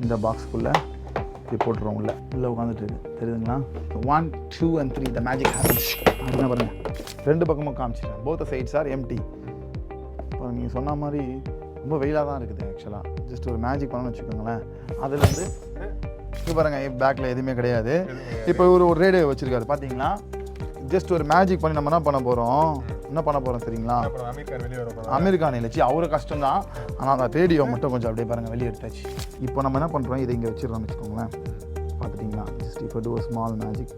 இந்த பாக்ஸ்க்குள்ளே இப்படி போட்டுருவோம் உள்ள. உள்ளே உட்காந்துட்டு இருக்கு தெரியுதுங்களா? One two and three the magic happens அப்படின்னா பாருங்க. ரெண்டு பக்கமும் காமிச்சிட்டேன் போத்த சைட்ஸ் ஆர் எம்டி இப்போ நீங்கள் சொன்ன மாதிரி ரொம்ப வெயிலாக தான் இருக்குது ஆக்சுவலாக ஜஸ்ட் ஒரு மேஜிக் பண்ணணும்னு வச்சுக்கோங்களேன். அதுலேருந்து இப்போ பாருங்க பேக்கில் எதுவுமே கிடையாது. இப்போ ஒரு ஒரு ரேடியோ வச்சுருக்காரு. பார்த்தீங்களா ஜஸ்ட் ஒரு மேஜிக் பண்ணி நம்ம என்ன பண்ண போகிறோம் என்ன பண்ண போகிறோம் சரிங்களா போகிறோம் அமெரிக்கான இல்லச்சு அவரு கஷ்டம் தான் ஆனால் அந்த ரேடியோ மட்டும் கொஞ்சம் அப்படியே பாருங்க வெளியே எடுத்தாச்சு. இப்போ நம்ம என்ன பண்ணுறோம் இதை இங்கே வச்சிடறோம்னு வச்சுக்கோங்களேன். பார்த்துட்டிங்களா? ஜஸ்ட் இப்போ டூ ஸ்மால் மேஜிக்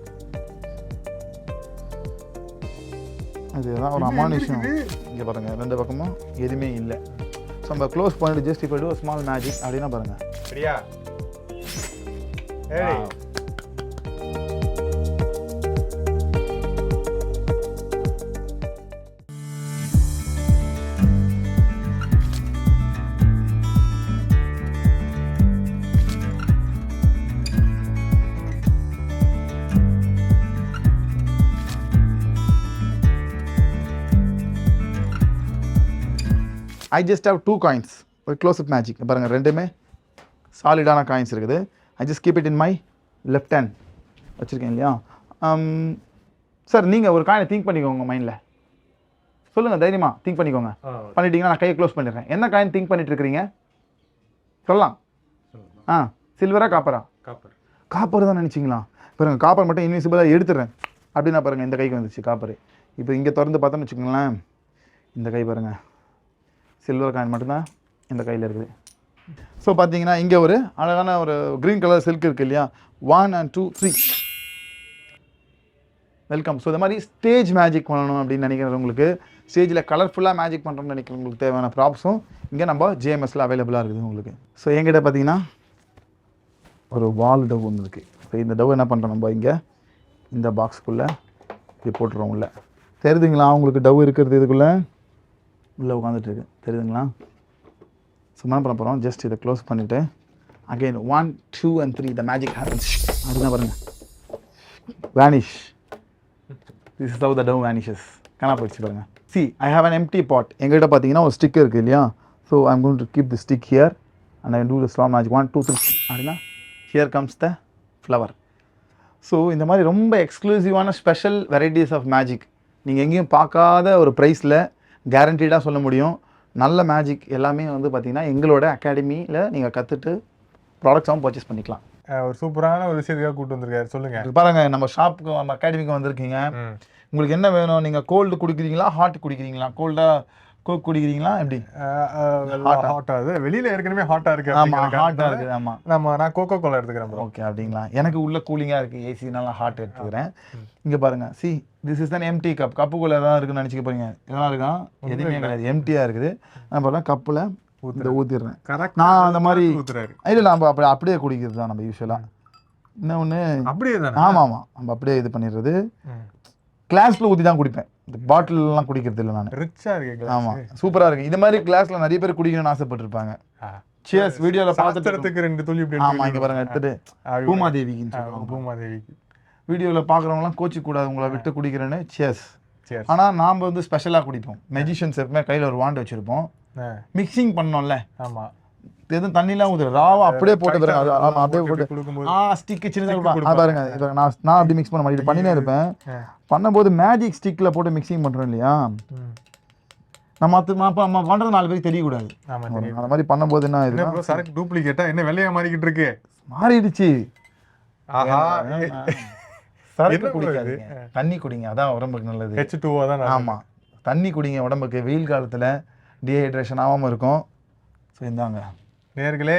இதுதான் ஒரு அமானுஷம். இங்கே பாருங்க ரெண்டு பக்கமும் எதுவுமே இல்லை. ஸோ நம்ம க்ளோஸ் பண்ணிட்டு ஜஸ்ட் இப்போ டூ ஸ்மால் மேஜிக் அப்படின்னா பாருங்க. சரியா I just have two coins ஒரு க்ளோஸ்அப் மேஜிக் பாருங்கள் ரெண்டுமே சாலிடான காயின்ஸ் இருக்குது. I just keep it in my left hand வச்சுருக்கேன் இல்லையா? சார் நீங்கள் ஒரு காயினை திங்க் பண்ணிக்கோங்க உங்கள் மைண்டில் சொல்லுங்கள் தைரியமாக திங்க் பண்ணிக்கோங்க. பண்ணிட்டீங்கன்னா நான் கையை க்ளோஸ் பண்ணிடுறேன். என்ன காயின் திங்க் பண்ணிட்டு இருக்கிறீங்க சொல்லலாம். ஆ சில்வரா காப்பரா காப்பர் காப்பர் தான் நினச்சிங்களா? பாருங்க காப்பர் மட்டும் இன்விசிபிளாக எடுத்துடுறேன். அப்படின்னா பாருங்கள் இந்த கைக்கு வந்துச்சு காப்பர் இப்போ இங்கே திறந்து பார்த்தோன்னு வச்சுக்கோங்களேன். இந்த கை பாருங்கள் சில்வர் காயின் மட்டும்தான் இந்த கையில் இருக்குது. ஸோ பார்த்தீங்கன்னா இங்கே ஒரு அழகான ஒரு க்ரீன் கலர் சில்க் இருக்குது இல்லையா? One and two three welcome so இந்த மாதிரி ஸ்டேஜ் மேஜிக் பண்ணணும் அப்படின்னு நினைக்கிறவங்களுக்கு ஸ்டேஜில் கலர்ஃபுல்லாக மேஜிக் பண்ணுறோம்னு நினைக்கிறவங்களுக்கு தேவையான ப்ராப்ஸும் இங்கே நம்ம ஜிஎம்எஸில் அவைலபிளாக இருக்குது உங்களுக்கு. ஸோ எங்கிட்ட பார்த்தீங்கன்னா ஒரு வால் டவ் ஒன்று இருக்குது ஸோ இந்த டவ் என்ன பண்ணுறோம் நம்ம இங்கே? இந்த பாக்ஸ்க்குள்ளே இப்படி போட்டுருவோம் உள்ள. தெரியுதுங்களா? உங்களுக்கு டவ் இருக்கிறது இதுக்குள்ளே? உள்ளே உட்காந்துட்டு இருக்கு தெரியுதுங்களா சும்மா பண்ண போகிறோம் ஜஸ்ட் இதை க்ளோஸ் பண்ணிவிட்டு again one two and three the magic happens அதுதான் பாருங்கள் vanish this is how the dove vanishes காணா போயிடுச்சு பாருங்கள் see I have an empty pot எங்கள்கிட்ட பார்த்தீங்கன்னா ஒரு ஸ்டிக் இருக்குது இல்லையா? So I'm gonna keep the stick here and I do the slow magic one two three அப்படின்னா here comes the flower so இந்த மாதிரி ரொம்ப எக்ஸ்க்ளூசிவான ஸ்பெஷல் வெரைட்டிஸ் ஆஃப் மேஜிக் நீங்கள் எங்கேயும் பார்க்காத ஒரு ப்ரைஸில் கேரண்டீடாக சொல்ல முடியும். நல்ல மேஜிக் எல்லாமே வந்து பார்த்தீங்கன்னா எங்களோட அகாடமியில் நீங்கள் கற்றுட்டு ப்ராடக்ட்ஸாகவும் பர்ச்சேஸ் பண்ணிக்கலாம். ஒரு சூப்பரான ஒரு விஷயத்துக்காக கூட்டு வந்திருக்காரு. சொல்லுங்க. பாருங்க நம்ம ஷாப்புக்கு நம்ம அகாடமிக்கு வந்திருக்கீங்க. உங்களுக்கு என்ன வேணும்? நீங்கள் கோல்டு குடிக்கிறீங்களா? ஹாட் குடிக்கிறீங்களா? கோல்டாக கோக் குடிக்கிறீங்களா? எப்படி? அஹ் அஹ் ஹாட் ஆகுது வெளியில ஏற்கனவே ஹாட்டா இருக்கு ஆமாம் ஹாட்டாக இருக்குது ஆமாம் நம்ம நான் கோகோ கோலா எடுத்துக்கிறேன் ஓகே அப்படிங்களா. எனக்கு உள்ள கூலிங்காக இருக்குது ஏசினால ஹாட் எடுத்துக்கிறேன். இங்கே பாருங்க. சி திஸ் இஸ் தான் எம்டி கப் கப்புக்குள்ளே தான் இருக்குன்னு நினச்சிக்க போறீங்க. இதெல்லாம் இருக்கா? எதுவுமே கிடையாது. எம்டியாக இருக்குது. நான் பாருங்க கப்பில் இந்த ஊற்றிடுறேன் கரெக்ட் நான் அந்த மாதிரி ஊத்துறாரு. இல்லை நம்ம அப்படி அப்படியே குடிக்கிறது தான் நம்ம யூஸ்வலாக இன்னொன்று அப்படியே தானே? ஆமாம். ஆமாம் நம்ம அப்படியே இது பண்ணிடுறது. கிளாஸில் ஊற்றி தான் குடிப்பேன். இந்த பாட்டிலெலாம் குடிக்கிறது இல்லை நான். ரிச்சா இருக்கு. ஆமாம் சூப்பராக இருக்குது இந்த மாதிரி கிளாஸில் நிறைய பேர் குடிக்கணும்னு ஆசைப்பட்டிருப்பாங்க. சியர்ஸ் வீடியோவில் பார்த்துட்டு சாஸ்திரத்துக்கு ரெண்டு துளி இப்படி ஆமாம் இங்கே பாருங்க எடுத்துட்டு பூமாதேவிக்குன்னு சொல்லுவாங்க. பூமாதேவிக்கு. வீடியோவில் பார்க்குறவங்களாம் கோச்சி கூடாது உங்களை விட்டு குடிக்கிறேன்னு. சியர்ஸ் ஆனால் நாம் வந்து ஸ்பெஷலாக குடிப்போம். மெஜிஷியன்ஸ் எப்பவுமே கையில் ஒரு வாண்டு வச்சுருப்போம். மிக்சிங் பண்ணோம்ல. ஆமா. எதுவும் தண்ணிலாம் ஊற்றுற ராவா அப்படியே போட்டு பாருங்க அது ஆமாம் அப்படியே போட்டு ஆ ஸ்டிக்கு. ஆ, பாருங்க இப்போ நான் நான் அப்படி மிக்ஸ் பண்ண மாட்டேன். இது பண்ணினே இருப்பேன். பண்ணும்போது மேஜிக் ஸ்டிக்கில் போட்டு மிக்சிங் பண்ணுறோம் இல்லையா. நம்ம மற்ற நம்ம பண்ணுறது நாலு பேருக்கு தெரியக்கூடாது. அந்த மாதிரி பண்ணும்போது என்ன ப்ரோ சரக்கு டூப்ளிகேட்டா என்ன வெள்ளையா மாறிக்கிட்டு இருக்கு? மாறிடுச்சு. ஆஹா. சரக்கு குடிக்காதீங்க. தண்ணி குடிங்க. அதான் உடம்புக்கு நல்லது. ஹெச் டூவா தான் ஆமாம் தண்ணி குடிங்க உடம்புக்கு. வெயில் காலத்தில் டீஹைட்ரேஷன் ஆகாமல் இருக்கும். ஸோ இந்தாங்க. நேர்களே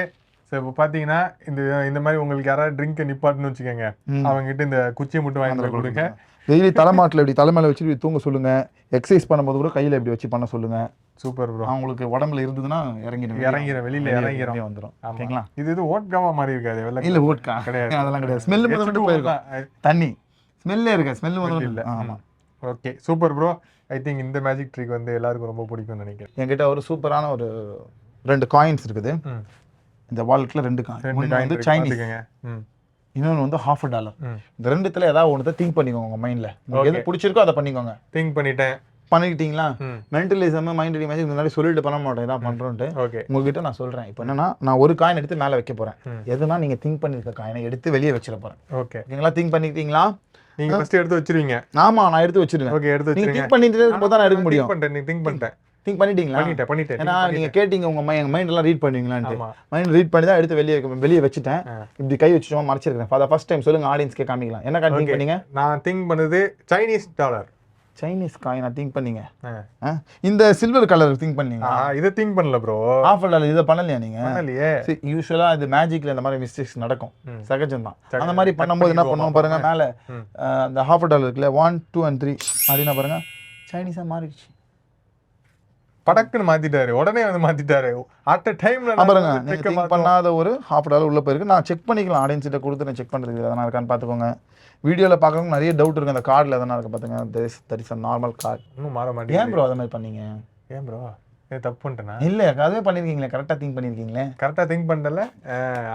சரி இப்போ பார்த்தீங்கன்னா இந்த இந்த மாதிரி உங்களுக்கு யாராவது ட்ரிங்க் நிப்பாட்டுன்னு வச்சுக்கோங்க. ம். அவங்க கிட்ட இந்த குச்சியை மட்டும் வாங்கி கொடுங்க. டெய்லி தலைமாட்டில் இப்படி தலைமையில வச்சுட்டு தூங்க சொல்லுங்க. எக்ஸசைஸ் பண்ணும்போது கூட கையில் இப்படி வச்சு பண்ண சொல்லுங்க. சூப்பர் ப்ரோ அவங்களுக்கு உடம்புல இருந்ததுன்னா இறங்கிடும் இறங்கிரும் வெளியில இறங்கிரும். வந்துடும். ஓகேங்களா? இது இது ஓட்காவா மாதிரி இருக்காது வெள்ளை இல்லை ஓட்கா. கிடையாது. அதெல்லாம் கிடையாது. ஸ்மெல் முதல் மட்டும் போயிருக்கும். தண்ணி. ஸ்மெல்லே இருக்கு ஸ்மெல் முதல் இல்ல. ஆமாம் okay. Super bro I think இந்த மேஜிக் ட்ரிக் வந்து எல்லாருக்கும் ரொம்ப பிடிக்கும்னு நினைக்கிறேன். என்கிட்ட ஒரு சூப்பரான ஒரு ரெண்டு காயின்ஸ் இருக்குது. இந்த வாலெட்டில் ரெண்டு காயின் ரெண்டு ஒன்று வந்து சைனீஸ் இன்னொன்று வந்து ஹாஃப் டாலர் ம். இந்த ரெண்டுத்துல ஏதாவது ஒன்று திங்க் பண்ணிக்கோங்க உங்கள் மைண்டில் உங்களுக்கு எது பிடிச்சிருக்கோ அதை பண்ணிக்கோங்க. திங்க் பண்ணிட்டேன். பண்ணிக்கிட்டீங்களா? மென்டலிசம் மைண்ட் மேஜிக் முன்னாடி சொல்லிட்டு பண்ண மாட்டேன். இதான் பண்ணுறோன்ட்டு ஓகே உங்ககிட்ட நான் சொல்கிறேன் இப்போ என்னன்னா நான் ஒரு காயின் எடுத்து மேலே வைக்க போகிறேன். எதுனா நீங்கள் திங்க் பண்ணியிருக்க காயினை எடுத்து வெளியே வச்சிட போகிறேன் ஓகே ஓகேங்களா? திங்க் பண்ணிக்கிட்டீங்களா? நீங்க ஃபர்ஸ்ட் எடுத்து வச்சிருவீங்க. ஆமாம் நான் எடுத்து வச்சிருவேன். ஓகே எடுத்து நீங்கள் வச்சிருங்க திங்க் பண்ணிட்டு இருக்கும்போது தான் நான் எடுக்க முடியும். திங்க் பண்ணிட்டேன். திங்க் பண்ணிட்டேன். திங்க் பண்ணிட்டீங்களா? பண்ணிட்டேன் பண்ணிட்டேன். ஏன்னா நீங்கள் கேட்டீங்க உங்கள் மைண்ட் மைண்ட் எல்லாம் ரீட் பண்ணுவீங்களான்ட்டு. மைண்ட் ரீட் பண்ணி தான் எடுத்து வெளியே வெளியே வச்சுட்டேன். இப்படி கை வச்சு சும்மா மறைச்சிருக்கேன் ஃபார் ஃபர்ஸ்ட் டைம் சொல்லுங்க ஆடியன்ஸ்க்கே காமிக்கலாம். என்ன திங்க். பண்ணீங்க? நான் திங்க் பண்ணது Chinese dollar Chinese coin think பண்ணீங்க? இந்த சில்வர் கலர் திங்க் பண்ணீங்க இதை திங்க் பண்ணல ப்ரோ ஆஃப் டாலர் இதை பண்ணலையா நீங்க? பண்ணலையே. யூஸ்வலா இது மேஜிக்ல இந்த மாதிரி மிஸ்டேக்ஸ் நடக்கும். சகஜம். தான் அந்த மாதிரி பண்ணும்போது என்ன பண்ணுவோம் பாருங்க மேல அந்த ஹாஃப் டாலர் இருக்குல்ல ஒன் டூ அண்ட் த்ரீ அப்படின்னா பாருங்க சைனீஸா மாறிடுச்சு. படக்குன்னு மாத்திட்டாரு. உடனே வந்து மாத்திட்டாரு. அட் டைம்ல பாருங்க. பண்ணாத ஒரு ஹாஃப் டாலர் உள்ள போயிருக்கு. நான் செக் பண்ணிக்கலாம். ஆடியன்ஸ் கிட்ட கொடுத்து நான் செக் பண்றதுக்கு எதனா இருக்கான்னு பாத்துக்கோங்க வீடியோல பார்க்கறவங்க நிறைய டவுட் இருக்கு. அந்த கார்டில் எதனா இருக்கு பாத்துங்க தட் இஸ் நார்மல் கார்டு இன்னும் மாற ஏன் மாட்டேங்குது ப்ரோ அதை மாதிரி பண்ணீங்க? ஏன் ப்ரோ ஏன் தப்பு பண்ணிட்டேனா? இல்ல அதுவே பண்ணிருக்கீங்களே கரெக்டா திங்க் பண்ணிருக்கீங்களே? கரெக்டா திங்க் பண்ணல.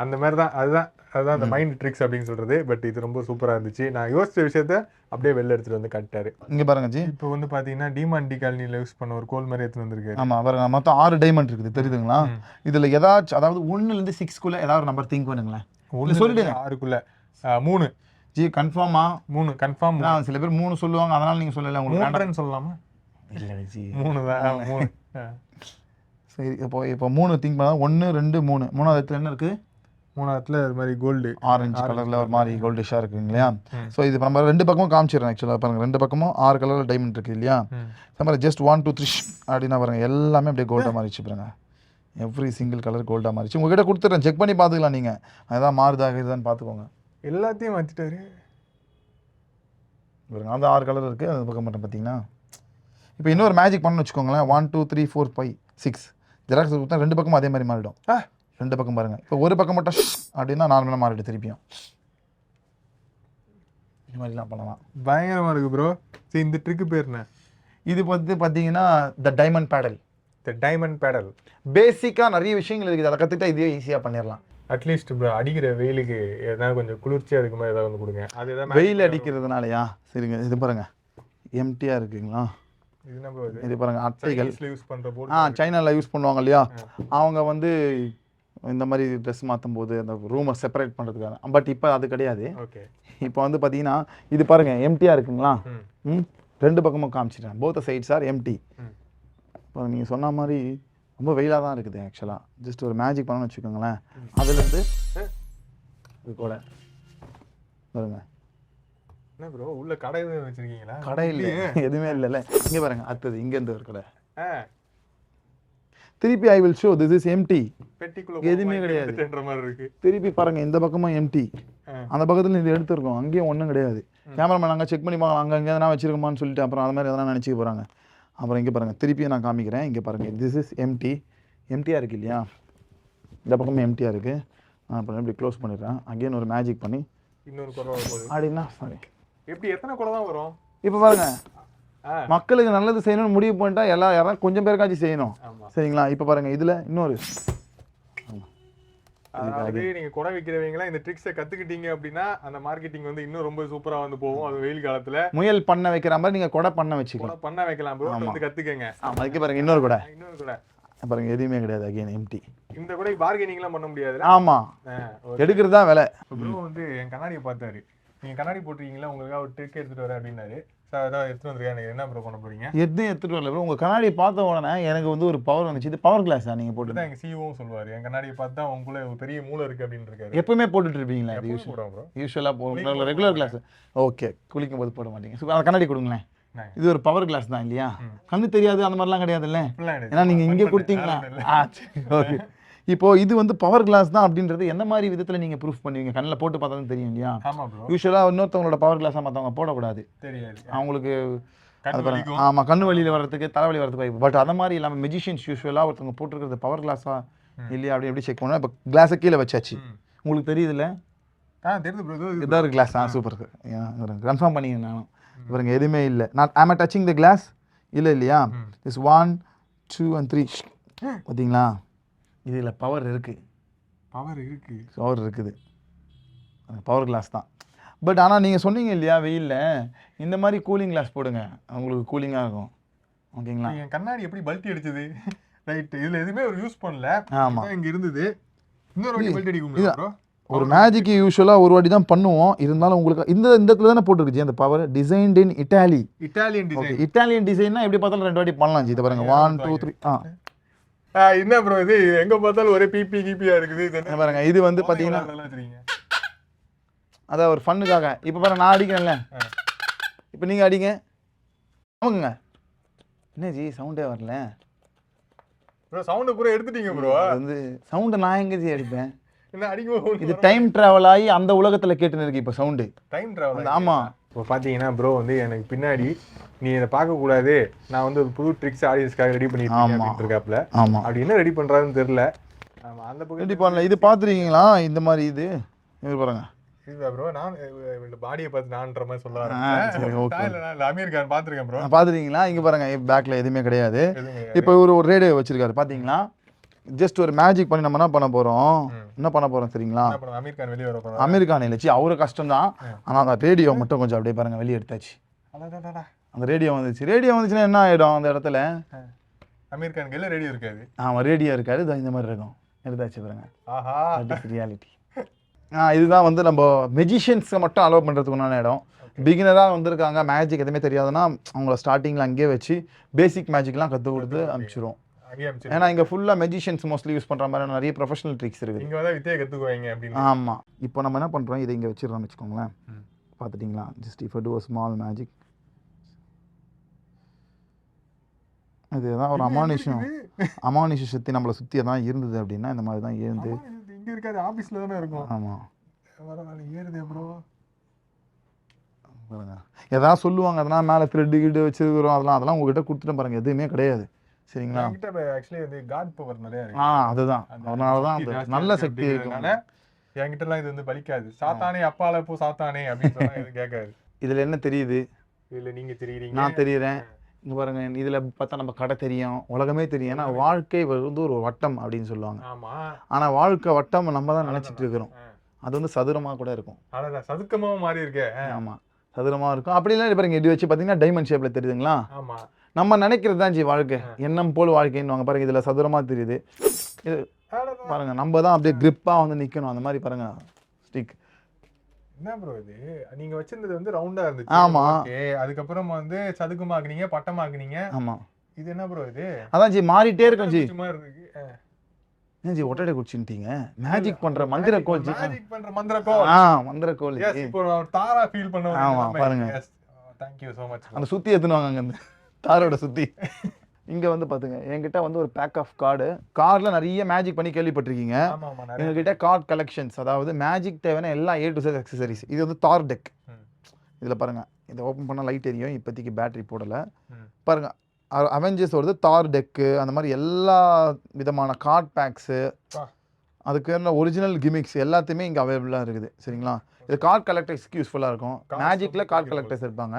அந்த மாதிரி தான் அதுதான் அதுதான் அந்த மைண்ட் ட்ரிக்ஸ் அப்படின்னு சொல்றது. பட் இது ரொம்ப சூப்பரா இருந்துச்சு. நான் யோசிச்ச விஷயத்த அப்படியே வெளில எடுத்துட்டு வந்து காட்டாரு இங்க பாருங்க ஜி. இப்போ வந்து பாத்தீங்கன்னா டிமாண்ட் டி யூஸ் பண்ண ஒரு கோல் மாதிரி எடுத்துட்டு வந்திருக்காரு. ஆமா பாருங்க மொத்தம் ஆறு டைமண்ட் இருக்குது தெரியுதுங்களா. இதுல ஏதாச்சும் அதாவது ஒண்ணுல இருந்து சிக்ஸ்க்குள்ள ஏதாவது ஒரு நம்பர் திங்க் பண்ணுங்களேன் ஒண்ணு சொல்லிடுங்க. ஆறுக்குள்ள. மூணு. ஜி கன்ஃபார்மா மூணு கன்ஃபார்ம் சில பேர் மூணு சொல்லுவாங்க அதனால நீங்க சொல்லல உங்களுக்கு சொல்லலாமா? இல்ல ஜி. மூணு தான். மூணு. சரி இப்போ இப்போ மூணு திங்க் பண்ணா ஒன்று ரெண்டு மூணு. மூணாவது இடத்துல என்ன இருக்கு? மூணாவதுல இது மாதிரி கோல்டு ஆரஞ்சு கலர்ல ஒரு மாதிரி கோல்டிஷா இருக்கு இல்லையா. ஸோ இது நம்ம ரெண்டு பக்கமும் காமிச்சிடுறேன் ஆக்சுவலாக பாருங்க ரெண்டு பக்கமும் ஆறு கலர்ல டைமண்ட் இருக்கு இல்லையா? மாதிரி ஜஸ்ட் ஒன் டூ த்ரீ அப்படின்னா பாருங்க எல்லாமே அப்படியே கோல்டாக மாறிச்சு பாருங்க. எவ்ரி சிங்கிள் கலர் கோல்டாக மாறிச்சு உங்ககிட்ட கொடுத்துட்றேன் செக் பண்ணி பார்த்துக்கலாம் நீங்கள் அதான் மாறுதா பார்த்துக்கோங்க. எல்லாத்தையும் வச்சுட்டாரு பாருங்க அந்த ஆறு கலர் இருக்குது அது பக்கம் மட்டும் பார்த்தீங்கன்னா இப்போ இன்னொரு மேஜிக் பண்ணு வச்சுக்கோங்களேன். One two three four five six xerox கொடுத்தா ரெண்டு பக்கமும் அதே மாதிரி மாறிடும். ரெண்டு பக்கம் பாருங்க. இப்போ ஒரு பக்கம் மட்டும் அப்படின்னா நார்மலாக மாறிடும் திருப்பியும். இது மாதிரிலாம் பண்ணலாம். பயங்கரமா இருக்கு ப்ரோ சரி இந்த ட்ரிக்கு பேர் என்ன? இது வந்து பார்த்தீங்கன்னா த டைமண்ட் பேடல் த டைமண்ட் பேடல் பேசிக்காக நிறைய விஷயங்கள் இருக்குது. அதை கற்றுக்கிட்டா இதே ஈஸியாக பண்ணிடலாம். அட்லீஸ்ட் ப்ரோ அடிக்கிற வெயிலுக்கு எதாவது கொஞ்சம் குளிர்ச்சியா இருக்க மாதிரி ஏதாவது வந்து கொடுங்க. அது எதாவது வெயில் அடிக்கிறதுனாலயா? சரிங்க இது பாருங்க. எம்டியாக இருக்குங்களா? இது பாருங்க அட்டைகள். ஆ சைனாவில் யூஸ் பண்ணுவாங்க இல்லையா? அவங்க வந்து இந்த மாதிரி ட்ரெஸ் மாற்றும் போது அந்த ரூமை செப்பரேட் பண்ணுறதுக்காக பட் இப்போ அது கிடையாது. இப்போ வந்து பார்த்தீங்கன்னா இது பாருங்க எம்டியாக இருக்குங்களா? ம். ரெண்டு பக்கமும் காமிச்சிட்டேன் போத்த சைட்ஸ் ஆர் எம்டி இப்போ நீங்கள் சொன்ன மாதிரி ரொம்ப வெயிலாக தான் இருக்குது ஆக்சுவலாக ஜஸ்ட் ஒரு மேஜிக் பண்ணணும்னு வச்சுக்கோங்களேன். அதுலேருந்து இது கூட. பாருங்க. என்ன ப்ரோ உள்ள கடை எதுவும் வச்சிருக்கீங்களா? கடை இல்லை. எதுவுமே இல்லைல்ல இங்கே பாருங்க அடுத்தது இங்கேருந்து ஒரு கடை. திருப்பி I will show this is empty பெட்டிக்குள்ள எதுவுமே கிடையாது. மாதிரி இருக்கு. திருப்பி பாருங்க இந்த பக்கமும் எம்டி. அந்த பக்கத்தில் இது எடுத்துருக்கோம். அங்கேயும் ஒன்றும் கிடையாது. கேமராமேன் அங்கே செக் பண்ணி பார்க்கலாம். அங்கே எங்கே எதனா வச்சிருக்கோமான்னு சொல்லிட்டு அப்புறம் அது மாதிரி எதனா நினச்சிக்க போகிறாங்க அப்புறம் இங்கே பாருங்கள் திருப்பி நான் காமிக்கிறேன். இங்கே பாருங்கள் திஸ் இஸ் எம்டி எம்டியாக இருக்கு இல்லையா? இந்த பக்கமும் எம்டியாக இருக்குது நான் அப்புறம் இப்படி க்ளோஸ் பண்ணிடுறேன். அகைன் ஒரு மேஜிக் பண்ணி இன்னொரு அப்படின்னா சாரி எப்படி எத்தனை குறை தான் வரும்? இப்போ பாருங்க. மக்களுக்கு நல்லது செய்யணும்னு முடிவு பண்ணிட்டா எல்லா யாராவது கொஞ்சம் பேருக்காச்சும் செய்யணும். ஆமா. சரிங்களா? இப்போ பாருங்க இதில் இன்னொரு. அதாவது நீங்க குறை விற்கிறவங்க இந்த ட்ரிக்ஸை கத்துக்கிட்டீங்க அப்படின்னா அந்த மார்க்கெட்டிங் வந்து இன்னும் ரொம்ப சூப்பரா வந்து போகும். அது வெயில் காலத்துல. முயல் பண்ண வைக்கிற மாதிரி நீங்கள் கொடை பண்ண வச்சுக்கலாம் கூட பண்ண வைக்கலாம் ப்ரோ வந்து கத்துக்கங்க. அதுக்கு பாருங்க இன்னொரு கொடை. இன்னொரு கூட. பாருங்க எதுவுமே கிடையாது அகைன் எம்டி இந்த கூட பார்கெனிங்லாம் பண்ண முடியாதுல ஆமாம் எடுக்கிறது தான் விலை. ப்ரோ வந்து என் கண்ணாடியை பார்த்தாரு. நீங்க கண்ணாடி போட்டிருக்கீங்களா? உங்களுக்காக ஒரு ட்ரிக் எடுத்துட்டு வரேன் அப்படின்னாரு. சார் அதான் எடுத்துட்டு வந்திருக்கேன் என்ன ப்ரோ பண்ண போறீங்க? எதுவும் எடுத்துட்டு வரல bro. உங்க கண்ணாடியை பார்த்த உடனே எனக்கு வந்து ஒரு பவர் வந்துச்சு. இது பவர் கிளாஸா நீங்க போட்டு இதுதான் எங்க சிஓவும் சொல்லுவாரு. என் கண்ணாடியை பார்த்தா உங்களுக்குள்ள ஒரு பெரிய மூளை இருக்கு அப்படின்னு இருக்காரு. எப்பவுமே போட்டுட்டு இருப்பீங்களா போடுவோம் ப்ரோ யூஸ்வலாக ரெகுலர் கிளாஸ் ஓகே குளிக்கும் போது போட மாட்டீங்க. அந்த கண்ணாடி கொடுங்களேன். இது ஒரு பவர் கிளாஸ் தான் இல்லையா? கண்ணு தெரியாது அந்த மாதிரிலாம் கிடையாதுல்ல. ஏன்னா நீங்க இங்கே. கொடுத்தீங்களா. ஆ சரி ஓகே இப்போ இது வந்து பவர் கிளாஸ் தான் அப்படின்றது என்ன மாதிரி விதத்துல நீங்க ப்ரூஃப் பண்ணுவீங்க? கண்ணில் போட்டு பார்த்தா தான் தெரியும் இல்லையா? யூஸ்வலாக இன்னொருத்தவங்களோட பவர் கிளாஸாக மற்றவங்க போடக்கூடாது. தெரியாது. அவங்களுக்கு அது கண் பாருங்க. வலிக்கும். ஆமா கண்ணு வலியில வர்றதுக்கு தலைவலி வர்றதுக்கு வாய்ப்பு. பட் அந்த மாதிரி இல்லாம மெஜிஷியன்ஸ் யூஸ்வலாக ஒருத்தவங்க போட்டிருக்கிறது பவர் கிளாஸா இல்லையா அப்படி எப்படி செக் பண்ணா இப்போ கிளாஸை கீழே வச்சாச்சு. உங்களுக்கு தெரியுதுல்ல? ஆ தெரியுது ப்ரோ இது இதான் ஒரு கிளாஸ் ஆ? சூப்பர் கன்ஃபார்ம் பண்ணிங்க நானும். பாருங்க எதுவுமே இல்லை. நான் ஆம் டச்சிங் த கிளாஸ் இல்லை இல்லையா. Is one two and three பார்த்தீங்களா இதில் பவர் இருக்கு. பவர் இருக்கு. பவர் இருக்குது. பவர் கிளாஸ் தான். பட் ஆனால் நீங்கள் சொன்னீங்க இல்லையா வெயிலில் இந்த மாதிரி கூலிங் கிளாஸ் போடுங்க. உங்களுக்கு கூலிங்காக இருக்கும். ஓகேங்களா என் கண்ணாடி எப்படி பல்ட்டி அடிச்சது? ரைட் இதுல எதுவுமே ஒரு யூஸ் பண்ணல. ஆமா. இதான் இங்க இருந்தது. இன்னொரு வாட்டி பல்ட்டி அடிக்க இது- முடியும் ப்ரோ ஒரு மேஜிக் யூஸ்வலாக ஒரு வாட்டி தான் பண்ணுவோம். இருந்தாலும் உங்களுக்கு இந்த இந்த இடத்துல தானே போட்டிருக்கு அந்த power designed in Italy Italian design Italian டிசைன்னா எப்படி பார்த்தாலும் ரெண்டு வாட்டி பண்ணலாம் ஜி. இதை பாருங்க. ஒன் டூ த்ரீ ஆ. என்ன ப்ரோ இது? எங்க பார்த்தாலும் ஒரே பிபி கிபியா இருக்குது. இது பாருங்க இது வந்து வச்சிருக்கீங்க. அதான் ஒரு ஃபன்னுக்காக. இப்போ பாருங்க நான் அடிக்கிறேன்ல. இப்போ நீங்கள் அடிங்க. ஆமாங்க. என்ன ஜி சவுண்டே வரல. ப்ரோ சவுண்ட் பூரா எடுத்துட்டீங்க ப்ரோ வந்து சவுண்டை நான் எங்க ஜி அடிக்கும் இது டைம் டிராவல் ஆகி அந்த உலகத்துல கேட்டுன்னு இருக்கு இப்போ சவுண்டு டைம் டிராவல் ஆமா. இப்போ பார்த்தீங்கன்னா ப்ரோ வந்து எனக்கு பின்னாடி நீ இதை பார்க்க கூடாது நான் வந்து ஒரு புது ட்ரிக்ஸ் ஆடியன்ஸ்க்காக ரெடி பண்ணிட்டு இருக்காப்ல. ஆமா. அப்படி என்ன ரெடி பண்றாருன்னு தெரியல. ஆமா அந்த பக்கம் எப்படி பண்ணல இது பார்த்துருக்கீங்களா? இந்த மாதிரி இது. இது பாருங்க. ப்ரோ நான் பாடியை பார்த்து நான்ற மாதிரி சொல்ல. வரேன் அமீர் கான் பார்த்துருக்கேன் ப்ரோ பார்த்துருக்கீங்களா? இங்க பாருங்க பேக்ல எதுவுமே கிடையாது. இப்போ இவர் ஒரு ரேடியோ வச்சிருக்காரு பாத்தீங்களா ஜஸ்ட் ஒரு மேஜிக் பண்ணி நம்ம என்ன பண்ண போறோம். என்ன பண்ண போறோம் சரிங்களா அமீர் கான் வெளியே வர போறோம். அமெரிக்கான இல்லச்சு அவரு கஷ்டம் தான். ஆனா அந்த ரேடியோ மட்டும் கொஞ்சம் அப்படியே பாருங்க வெளியே எடுத்தாச்சு. அந்த ரேடியோ வந்துச்சு. ரேடியோ வந்துச்சுன்னா என்ன ஆயிடும் அந்த இடத்துல? அமீர் கான் எல்லாம் ரெடி இருக்காது. ஆமா ரேடியோ இருக்காது. இந்த மாதிரி இருக்கும். எடுத்தாச்சு பாருங்க. ஆஹா. ரியாலிட்டி இதுதான் வந்து நம்ம மெஜிஷியன்ஸை மட்டும் அலோவ் பண்ணுறதுக்கு உண்டான இடம். பிகினராக வந்திருக்காங்க. மேஜிக் எதுவுமே தெரியாதுன்னா அவங்கள ஸ்டார்டிங்கில் அங்கேயே வச்சு பேசிக் மேஜிக்லாம் கற்றுக் கொடுத்து அமிச்சு ஏன்னா இங்கே ஃபுல்லாக மெஜிஷியன்ஸ் மோஸ்ட்லி யூஸ் பண்ணுற மாதிரி நிறைய ப்ரொஃபஷனல் ட்ரிக்ஸ் இருக்குது. இங்க வந்தா வித்தையை கத்துக்குவாங்க அப்படின்னு. ஆமாம் இப்போ நம்ம என்ன பண்ணுறோம் இதை இங்கே வச்சிடறோம்னு வச்சுக்கோங்களேன். பார்த்துட்டிங்களா just if two small magic இதுதான் ஒரு அமானுஷம். அமானுஷ சக்தி நம்மளை சுற்றி தான் இருந்தது அப்படின்னா இந்த மாதிரி தான் இது இங்க இருக்காது ஆபீஸ்ல தானே இருக்கும். ஆமாம் ஏறுதே ப்ரோ. பாருங்க. ஏதாவது சொல்லுவாங்க அதெல்லாம் மேலே த்ரெட்டு கிட்டு வச்சிருக்கிறோம் அதெல்லாம் அதெல்லாம் உங்ககிட்ட கொடுத்துட்டு பாருங்க எதுவுமே கிடையாது. சரிங்களா? ஆக்சுவலி வந்து காட் பவர் நிறைய இருக்கு. ஆ அதுதான். அதனால தான் அந்த நல்ல சக்தி இருக்கும் அப்படிங்கிறதுனால என்கிட்ட எல்லாம் இது வந்து பலிக்காது. சாத்தானே அப்பால போ சாத்தானே அப்படின்னு இது கேட்காது. இதில் என்ன தெரியுது? இதுல நீங்க தெரியுறீங்க. நான் தெரியுறேன். இங்க பாருங்க இதில் பார்த்தா நம்ம கடை தெரியும். உலகமே தெரியும். ஏன்னா வாழ்க்கை வந்து ஒரு வட்டம் அப்படின்னு சொல்லுவாங்க. ஆமா. ஆனால் வாழ்க்கை வட்டம் நம்ம தான் நினச்சிட்டு இருக்கிறோம். அது வந்து சதுரமாக கூட இருக்கும். அதான் சதுக்கமாவும் மாறி இருக்கே. ஆமாம் சதுரமாக இருக்கும். அப்படிலாம் பாருங்க இது வச்சு பார்த்தீங்கன்னா டைமண்ட் ஷேப்பில் தெரியுதுங்களா? ஆமா. நம்ம நினைக்கிறது தான் ஜி வாழ்க்கை. எண்ணம் போல் வாழ்க்கைன்னு பாருங்க இதில் சதுரமாக தெரியுது. இது அடடா. பாருங்க நம்ம தான் அப்படியே கிரிப்பாக வந்து நிற்கணும் அந்த மாதிரி பாருங்க ஸ்டிக் என்ன ப்ரோ இது? நீங்க வச்சிருந்தது வந்து ரவுண்டா இருந்துச்சு. ஆமா. அதுக்கப்புறம் வந்து சதுக்கமாக்குனீங்க பட்டமாக்குனீங்க ஆமாம் இது என்ன ப்ரோ இது? அதான் ஜி மாறிட்டே இருக்கும் ஜி. சும்மா இருக்கு. ஏன் ஜி ஒட்டடை குடிச்சுட்டீங்க? மேஜிக் பண்ற மந்திர கோல் ஜி. மேஜிக் பண்ற மந்திர கோல். ஆ மந்திர கோல் இப்போ தாரா ஃபீல் பண்ண ஆமா, பாருங்க. தேங்க் யூ so மச் அந்த சுத்தி எடுத்துன்னு வாங்க அந்த தாரோட சுத்தி. இங்க வந்து பாத்துங்க என்கிட்ட வந்து ஒரு பேக் ஆஃப் கார்டு கார்டில் நிறைய மேஜிக் பண்ணி கேள்விப்பட்டிருக்கீங்க. எங்ககிட்ட கார்ட் கலெக்ஷன்ஸ் அதாவது மேஜிக் தேவையான எல்லா ஏ டு செட் அக்சசரிஸ் இது வந்து தார் டெக். இதுல பாருங்க இதை ஓப்பன் பண்ணா லைட் எரியும் இப்போதைக்கு பேட்டரி போடல. ம். பாருங்க அவெஞ்சர்ஸ் வருது தார் டெக்கு அந்த மாதிரி எல்லா விதமான கார்ட் பேக்ஸு. அதுக்கு ஒரிஜினல் கிமிக்ஸ் எல்லாத்தையுமே இங்கே அவைலபிளாக இருக்குது சரிங்களா? இது கார்ட் கலெக்டர்ஸ்க்கு யூஸ்ஃபுல்லாக இருக்கும். மேஜிக்கில் கார்ட். கலெக்டர்ஸ் இருப்பாங்க.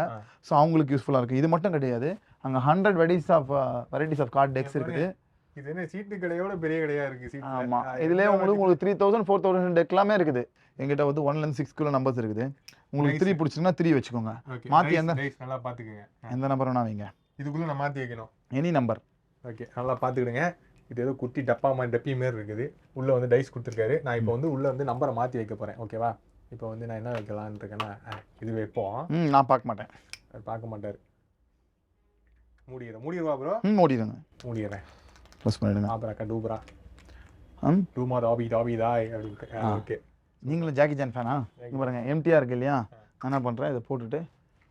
ஸோ அவங்களுக்கு யூஸ்ஃபுல்லாக இருக்குது இது மட்டும் கிடையாது. அங்கே hundred varieties of varieties of card decks இருக்குது. இது என்ன சீட்டு கடையோட பெரிய கடையா இருக்கு சீட் ஆமாம் இதுலேயே உங்களுக்கு உங்களுக்கு த்ரீ தௌசண்ட் ஃபோர் தௌசண்ட் டெக்லாமே இருக்குது. எங்கிட்ட வந்து ஒன்லேருந்து சிக்ஸ் கிலோ நம்பர்ஸ் இருக்குது. உங்களுக்கு. த்ரீ பிடிச்சிங்கன்னா த்ரீ வச்சுக்கோங்க. மாத்தி மாத்தி எந்த- நல்லா பாத்துக்கங்க. எந்த நம்பர் வேணா வைங்க. இதுக்குள்ள நான் மாத்தி வைக்கணும். எனி நம்பர் ஓகே நல்லா பாத்துக்கிடுங்க. இது ஏதோ குட்டி டப்பா மாதிரி டப்பி மாதிரி இருக்குது. உள்ள வந்து டைஸ் கொடுத்துருக்காரு. நான் இப்போ வந்து உள்ள வந்து நம்பரை மாத்தி வைக்க போறேன். ஓகேவா இப்போ வந்து நான் என்ன வைக்கலாம்னு இருக்கேன்னா இது வைப்போம். ம் நான் பார்க்க மாட்டேன். பார்க்க மாட்டாரு. மூடிடுறேன் மூடிடுவா ப்ரோ ம் ஓடிடுங்க மூடிடுறேன். ப்ளஸ் பண்ணிடுங்க. ஆபரா டூபரா. ம். டூமா தாபி தாபி தாய் அப்படின்ட்டு. ஓகே. நீங்களும் ஜாக்கி ஜான் ஃபேனா இங்க பாருங்க எம்டிஆர் இருக்கு இல்லையா? நான் என்ன பண்றேன்? இதை போட்டுட்டு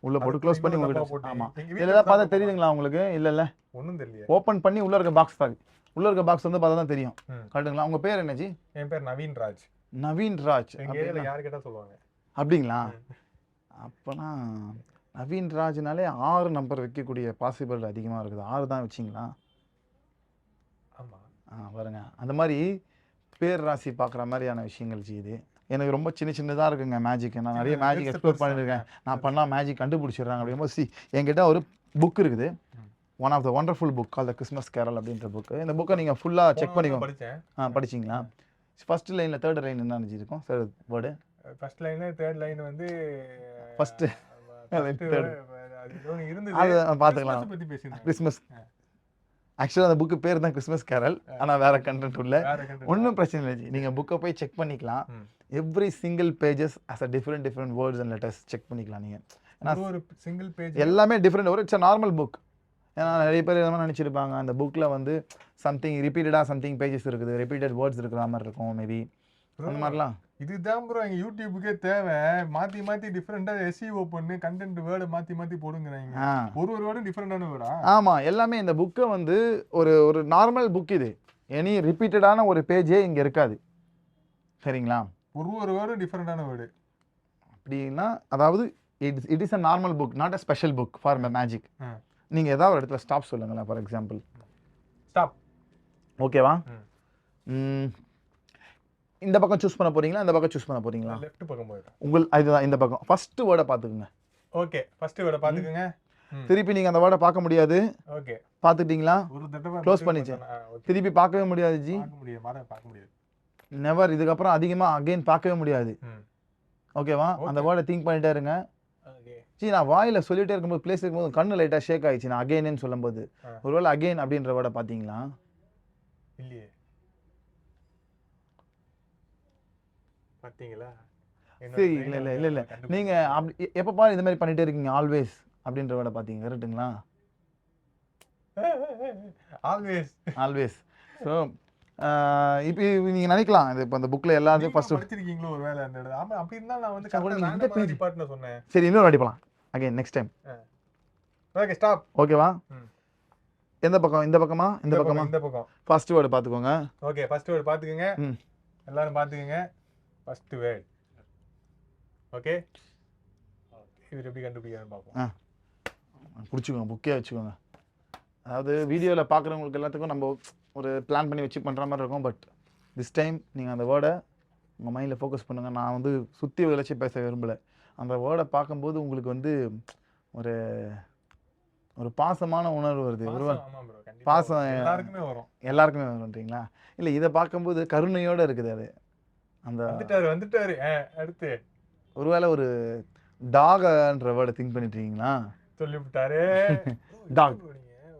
உள்ள போட்டு க்ளோஸ் பண்ணி உங்ககிட்ட தப்பா போட்டீங்க. ஆமா. எங்க இதுல ஏதாவது பார்த்தா தெரியுதுங்களா உங்களுக்கு? இல்ல இல்ல. ஒன்றும் தெரியல ஓபன் பண்ணி உள்ள இருக்க பாக்ஸ் தான் உள்ள இருக்க பாக்ஸ் வந்து பார்த்தா தான் தெரியும். ம். கரெக்டுங்களா உங்க பேர் என்னஜி என் பேர் நவீன் ராஜ். நவீன் ராஜ். யாரு கேட்டா சொல்லுவாங்க? அப்படிங்களா? அப்பனா நவீன் ராஜ்னாலே ஆறு நம்பர் வைக்கக்கூடிய பாசிபிள் அதிகமா இருக்குது. ஆறு தான் வச்சிங்களா? ஆமா. ஆ பாருங்க. அந்த மாதிரி பேர் ராசி பார்க்குற மாதிரியான விஷயங்கள் இது எனக்கு ரொம்ப சின்ன சின்னதாக இருக்குங்க மேஜிக் நான் நிறைய மேஜிக் எக்ஸ்ப்ளோர். பண்ணியிருக்கேன் நான் பண்ணால் மேஜிக் கண்டுபிடிச்சிடுறாங்க அப்படிங்கும்போது சி என்கிட்ட ஒரு புக் இருக்குது. One of the wonderful book call the Christmas carol அப்படின்ற புக்கு இந்த புக்கை நீங்கள் ஃபுல்லாக செக் பண்ணிக்கோங்க ஆ படிச்சிங்களா? ஃபர்ஸ்ட் லைனில் தேர்ட் லைன் என்ன நினச்சி இருக்கும் sir word first line third line வந்து First. பார்த்துக்கலாம். கிறிஸ்மஸ் ஆக்சுவலாக அந்த புக்கு பேர் தான் கிறிஸ்மஸ் கேரல் ஆனால் வேற கண்டென்ட் உள்ள. ஒன்றும் பிரச்சனை இல்லை ஜி. நீங்க புக்கை போய் செக் பண்ணிக்கலாம். Every single pages as a different different words and letters check பண்ணிக்கலாம் நீங்க. ஏன்னா ஒரு சிங்கிள் பேஜ் எல்லாமே டிஃப்ரெண்ட் ஒரு இட்ஸ் நார்மல் புக் ஏன்னா நிறைய பேர் என்ன நினச்சிருப்பாங்க. அந்த புக்கில் வந்து சம்திங் ரிப்பீட்டடாக சம்திங் பேஜஸ் இருக்குது. ரிப்பீட்டட் வேர்ட்ஸ் இருக்கிற மாதிரி இருக்கும் மேபி அந்த மாதிரிலாம். இதுதான் ப்ரோ எங்க யூடியூபுக்கே தேவை. மாத்தி மாத்தி டிஃப்ரெண்டா எஸ்இஓ பண்ணு கண்டென்ட் வேர்டு மாத்தி மாத்தி போடுங்கிறாங்க. ஒரு ஒரு வேர்டும் டிஃப்ரெண்டான வேர்டா ஆமாம் எல்லாமே இந்த புக்கை வந்து ஒரு ஒரு நார்மல் புக் இது. எனி ரிப்பீட்டடான ஒரு பேஜே இங்கே இருக்காது. சரிங்களா? ஒரு ஒரு வேர்டும் டிஃப்ரெண்டான வேர்டு அப்படின்னா அதாவது it it is a normal book not a special book for magic. நீங்கள் ஏதாவது ஒரு இடத்துல ஸ்டாப் சொல்லுங்களேன் ஃபார் எக்ஸாம்பிள் ஸ்டாப் ஓகேவா. இந்த பக்கம் சூஸ் பண்ண போறீங்களா? இந்த பக்கம் சூஸ் பண்ண போறீங்களா? லெஃப்ட் பக்கம் போயிடும். உங்கள் இதுதான் இந்த பக்கம். ஃபர்ஸ்ட் வேர்டை பார்த்துக்குங்க. ஓகே ஃபர்ஸ்ட் வேர்டை பாத்துக்கோங்க ம். திருப்பி நீங்கள் அந்த வேர்டை பார்க்க முடியாது. ஓகே பார்த்துக்கிட்டீங்களா? ஒரு தடவை Close பண்ணிச்சு. திருப்பி பார்க்கவே முடியாது ஜி. பார்க்க முடியாது மாற பார்க்க முடியாது. நெவர் இதுக்கப்புறம் அதிகமாக அகைன் பார்க்கவே முடியாது. ஓகேவா அந்த. வேர்டை திங்க் பண்ணிட்டே இருங்க. ஓகே ஜி நான் வாயில சொல்லிட்டே இருக்கும்போது பிளேஸ் இருக்கும்போது கண்ணு லைட்டாக ஷேக் ஆயிடுச்சு நான் அகைன்னு சொல்லும்போது. ஒருவேளை அகைன் அப்படின்ற வேர்டை பார்த்தீங்களா? இல்லையே. பாத்தீங்களா? என்னோட சரி இல்லை இல்லை இல்லை இல்லை. நீங்கள் அப்படி எப்போ பாரு இந்த மாதிரி பண்ணிட்டே இருக்கீங்க ஆல்வேஸ் அப்படின்ற வேர்டை பார்த்தீங்க கரெக்ட்டுங்களா? ஆல்வேஸ் ஆல்வேஸ் ஸோ இப்போ நீங்கள் நினைக்கலாம் இது இப்போ அந்த புக்கில் எல்லாத்தையும் ஃபர்ஸ்ட் படிச்சிருக்கீங்களோ ஒரு வேலை அந்த இடத்துல. ஆமா அப்படி இருந்தா நான் வந்து இந்த page- department சொன்னேன். சரி இன்னொரு அடிப்பலாம் again next time okay stop ஓகேவா. எந்த பக்கம்? இந்த பக்கமா? இந்த பக்கமா இந்த பக்கம். ஃபர்ஸ்ட் வேர்டு பார்த்துக்கோங்க ஓகே ஃபர்ஸ்ட் வேர்ட் பாத்துக்கங்க. ம். எல்லாரும் பாத்துக்கங்க. ஃபர்ஸ்ட் வேர்ட் ஓகே இவர் எப்படி கண்டுபிடிக்கிறான்னு பார்ப்போம் பிடிச்சிக்கோங்க புக்கே வச்சுக்கோங்க அதாவது வீடியோவில் பார்க்குறவங்களுக்கு எல்லாத்துக்கும் நம்ம ஒரு பிளான் பண்ணி வச்சு பண்ணுற மாதிரி இருக்கும் பட் திஸ் டைம் நீங்கள் அந்த வேர்டை உங்கள் மைண்டில் ஃபோக்கஸ் பண்ணுங்கள் நான் வந்து சுற்றி விளைச்சி பேச விரும்பலை. அந்த வேர்டை பார்க்கும்போது உங்களுக்கு வந்து ஒரு ஒரு பாசமான உணர்வு வருது. ஒரு பாசம். எல்லாருக்குமே வரும். எல்லாருக்குமே வருன்றீங்களா இல்லை இதை பார்க்கும்போது கருணையோடு இருக்குது அது. அந்த வந்துட்டாரு வந்துட்டாரு. அடுத்து. ஒருவேளை ஒரு டாகன்ற வேர்டை திங்க் பண்ணிட்டு இருக்கீங்களா சொல்லிவிட்டாரு. Dog.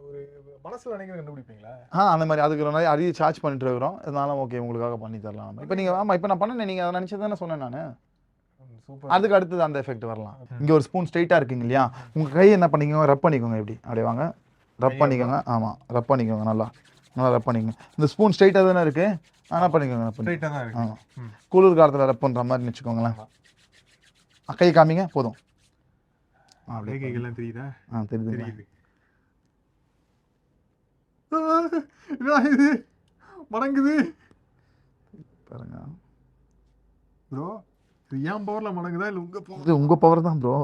ஒரு மனசுல நினைக்கிற கண்டுபிடிப்பீங்களா? ஆ அந்த மாதிரி அதுக்கு நிறைய அதிக சார்ஜ் பண்ணிட்டு இருக்கிறோம். இருந்தாலும் ஓகே உங்களுக்காக பண்ணி தரலாம் இப்போ நீங்கள் ஆமாம் இப்போ நான் பண்ணேன். நீங்கள் அதை நினச்சது தானே சொன்னேன் நான். சூப்பர் அதுக்கு அடுத்தது அந்த எஃபெக்ட் வரலாம். இங்கே ஒரு ஸ்பூன் ஸ்ட்ரைட்டாக இருக்குங்க இல்லையா? உங்கள் கை என்ன பண்ணிக்கோங்க? ரப் பண்ணிக்கோங்க இப்படி அப்படியே வாங்க. ரப் பண்ணிக்கோங்க. ஆமாம் ரப் பண்ணிக்கோங்க நல்லா. நல்லா ரப் பண்ணிக்கோங்க. இந்த ஸ்பூன் ஸ்ட்ரைட்டாக தானே இருக்குது ஆனால் பண்ணிக்கோங்க ரப் பண்ணி ஸ்ட்ரைட்டா தான் இருக்கு. ம். குளிர் காலத்தில் ரப் பண்ணுற மாதிரி வச்சுக்கோங்களேன். ஆமா. ஆ, கை காமிங்க போதும். ஆ, அப்படியே கைகள்லாம் தெரியுதா? ஆ தெரியுது தெரியுது. ஆ, இது மடங்குது. பாருங்க. ப்ரோ இது ஏன் பவர்ல மடங்குதா? இல்ல உங்க பவர் இது உங்கள் பவர் தான் ப்ரோ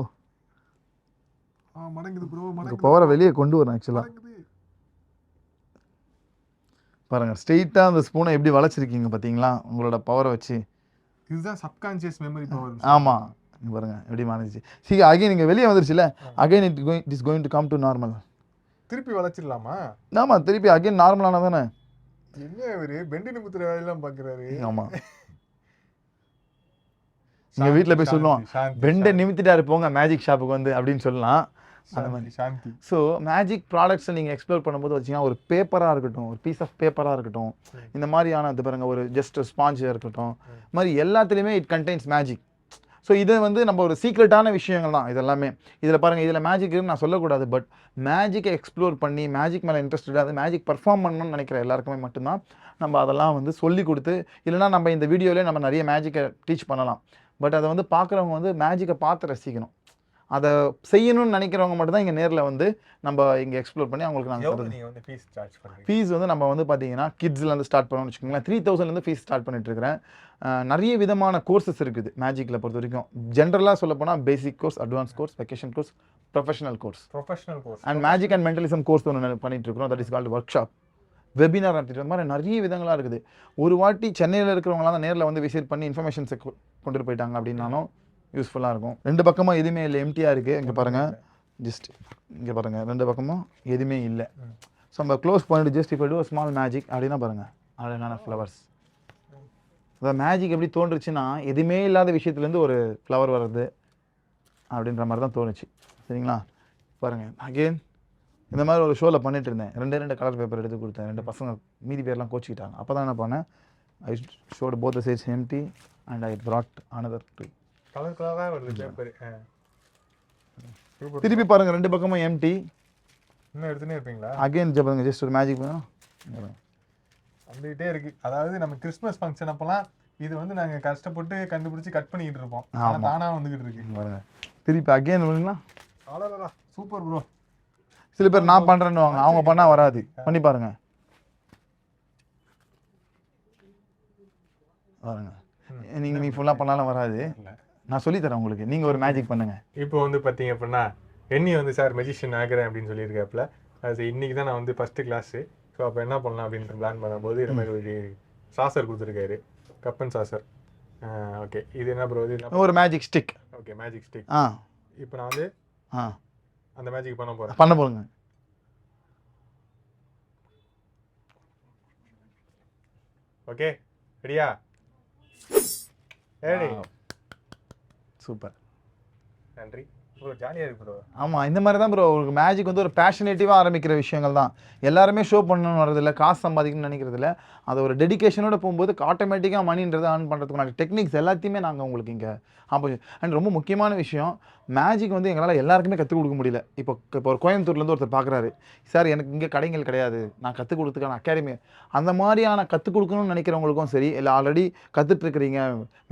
ஆ மடங்குது ப்ரோ உங்கள் மடங்குது. பவரை வெளியே கொண்டு வரும் ஆக்சுவலாக மடங்குது பாருங்க ஸ்ட்ரெயிட்டாக அந்த ஸ்பூனை எப்படி வளைச்சிருக்கீங்க பார்த்தீங்களா உங்களோட பவரை வச்சு. இதுதான் சப்கான்சியஸ் மெமரி பவர் ஆமாம் இங்க பாருங்க எப்படி மாறிடுச்சு சரி அகைன் நீங்கள் வெளியே வந்துருச்சுல again it going it is going to come to normal திருப்பி வளைச்சிடலாமா? ஆமாம் திருப்பி அகைன் நார்மலான தானே? என்ன இவரு? பெண்டு நிமித்துற வேலையெல்லாம் பாக்குறாரு. ஆமாம் எங்கள் வீட்டில் போய் சொல்லுவோம் பெண்டை நிமித்திட்டாரு போங்க மேஜிக் ஷாப்புக்கு வந்து அப்படின்னு சொல்லலாம். சாந்தி, சாந்தி. ஸோ மேஜிக் ப்ராடக்ட்ஸை நீங்கள் எக்ஸ்ப்ளோர் பண்ணும்போது வச்சிங்கன்னா ஒரு பேப்பராக இருக்கட்டும் ஒரு பீஸ் ஆஃப் பேப்பராக இருக்கட்டும். இந்த மாதிரியான இது பாருங்க ஒரு ஜஸ்ட் ஸ்பாஞ்சாக இருக்கட்டும் மாதிரி எல்லாத்துலேயுமே இட் கண்டெய்ன்ஸ் மேஜிக் ஸோ இது வந்து நம்ம ஒரு சீக்ரெட்டான விஷயங்கள் தான் இதெல்லாமே. இதில் பாருங்கள் இதில் மேஜிக் நான் சொல்லக்கூடாது பட் மேஜிக்கை எக்ஸ்ப்ளோர் பண்ணி மேஜிக் மேலே இன்ட்ரெஸ்ட் அது மேஜிக் பர்ஃபார்ம் பண்ணணும்னு நினைக்கிற எல்லாருக்குமே மட்டும்தான் நம்ம அதெல்லாம் வந்து சொல்லி கொடுத்து இல்லைனா நம்ம இந்த வீடியோவிலே நம்ம நிறைய மேஜிக்கை டீச் பண்ணலாம். பட் அதை வந்து பார்க்குறவங்க வந்து மேஜிக்கை பார்த்து ரசிக்கணும். அதை செய்யணும்னு நினைக்கிறவங்க மட்டும்தான் இங்கே நேரில் வந்து நம்ம இங்கே எக்ஸ்ப்ளோர் பண்ணி அவங்களுக்கு நாங்கள் ஃபீஸ் சார்ஜ் ஃபீஸ் வந்து நம்ம வந்து பார்த்தீங்கன்னா கிட்ஸ்லேருந்து ஸ்டார்ட் பண்ணோம்னு வச்சுக்கோங்களேன் த்ரீ தௌசண்ட்லேருந்து ஃபீஸ் ஸ்டார்ட் பண்ணிட்டு இருக்கிறேன். நிறைய விதமான கோர்சஸ் இருக்குது மேஜிக்கில் பொறுத்த வரைக்கும். ஜென்ரலாக சொல்ல போனால் basic course advance course vacation course professional course professional course and magic and mentalism course ஒன்று பண்ணிட்டு இருக்கிறோம். That is called workshop webinar நடத்திட்டு வர மாதிரி நிறைய விதங்களாக இருக்குது. ஒரு வாட்டி சென்னையில் இருக்கிறவங்களாம் நேரில் வந்து விசிட் பண்ணி இன்ஃபர்மேஷன்ஸை கொண்டுட்டு போயிட்டாங்க அப்படின்னாலும் யூஸ்ஃபுல்லாக இருக்கும். ரெண்டு பக்கமும் எதுவுமே இல்லை. எம்டியாக இருக்குது இங்கே பாருங்கள் ஜஸ்ட் இங்கே பாருங்கள் ரெண்டு பக்கமும் எதுவுமே இல்லை. ஸோ நம்ம க்ளோஸ் பண்ணிட்டு ஜஸ்ட் இப்போ டூ ஸ்மால் மேஜிக் அப்படின்னா பாருங்கள் அழகான ஃப்ளவர்ஸ் அந்த மேஜிக் எப்படி தோன்றுச்சுன்னா எதுவுமே இல்லாத விஷயத்துலேருந்து ஒரு ஃப்ளவர் வர்றது அப்படின்ற மாதிரி தான் தோணுச்சு. சரிங்களா? பாருங்கள் அகெயின் இந்த மாதிரி ஒரு ஷோவில் பண்ணிட்டு இருந்தேன். ரெண்டே ரெண்டு கலர் பேப்பர் எடுத்து கொடுத்தேன். ரெண்டு பசங்க மீதி பேர்லாம் கோச்சிக்கிட்டாங்க. அப்போ தான் என்ன பண்ணேன்? I showed both sides empty and I brought another two colour கலராக வருது பேப்பர் திருப்பி பாருங்கள் ரெண்டு பக்கமும் எம்டி இன்னும் எடுத்துனே இருப்பீங்களா? அகைன் பாருங்க ஜஸ்ட் ஒரு மேஜிக் வந்துகிட்டே இருக்கு. அதாவது நம்ம கிறிஸ்மஸ் ஃபங்க்ஷன் அப்பெல்லாம் இது வந்து நாங்க கஷ்டப்பட்டு கண்டுபிடிச்சு கட் பண்ணிக்கிட்டு இருப்போம். ஆனா ஆமா. தானா வந்துகிட்டு இருக்கு. பாருங்க. திருப்பி அகைன் பண்ணுங்களா அவ்வளோதான் சூப்பர் ப்ரோ சில பேர் நான் பண்ணுறேன்னு வாங்க அவங்க பண்ணால் வராது. பண்ணி பாருங்க. பாருங்க. நீங்கள் நீ ஃபுல்லாக பண்ணாலும் வராது. நான் சொல்லித்தரேன் உங்களுக்கு. நீங்கள் ஒரு மேஜிக் பண்ணுங்க. இப்போ வந்து பார்த்தீங்க அப்படின்னா என்னி வந்து சார் மெஜிஷியன் ஆகிறேன் அப்படின்னு சொல்லியிருக்காப்புல. அது இன்னைக்கு தான் நான் வந்து ஃபஸ்ட்டு கிளாஸு ஸோ அப்போ என்ன பண்ணலாம் அப்படின்ட்டு பிளான் பண்ணும்போது இந்த மாதிரி ஒரு சாசர் கொடுத்துருக்காரு. கப்பன் சாசர் ஓகே இது என்ன ப்ரோ இது ஒரு magic stick okay magic stick ஆ. இப்போ நான் வந்து ஆ. அந்த மேஜிக் பண்ண போகிறேன் பண்ண போடுங்க ஓகே ரெடியா ஏடி சூப்பர் நன்றி. ப்ரோ ஜாலியாக இருக்கு ப்ரோ ஆமாம் இந்த மாதிரி தான் ப்ரோ உங்களுக்கு மேஜிக் வந்து ஒரு பேஷனேட்டிவாக ஆரம்பிக்கிற விஷயங்கள் தான். எல்லாருமே ஷோ பண்ணணும்னு வரதில்ல காசு சம்பாதிக்கணும்னு நினைக்கிறதில்ல. அது ஒரு டெடிகேஷனோட போகும்போது ஆட்டோமேட்டிக்காக மணின்றதை earn பண்ணுறதுக்கான டெக்னிக்ஸ் எல்லாத்தையுமே நாங்கள் உங்களுக்கு இங்கே ஆப்போசிட் அண்ட் ரொம்ப முக்கியமான விஷயம் மேஜிக் வந்து எங்களால் எல்லாருக்குமே கற்றுக் கொடுக்க முடியல. இப்போ இப்போ ஒரு கோயம்புத்தூர்லேருந்து ஒருத்தர் பார்க்குறாரு சார் எனக்கு இங்கே கடைகள் கிடையாது. நான் கற்றுக் கொடுத்துக்கான அகாடமி அந்த மாதிரியான கற்றுக் கொடுக்கணும்னு நினைக்கிறவங்களுக்கும் சரி இல்லை ஆல்ரெடி கற்றுட்ருக்கிறீங்க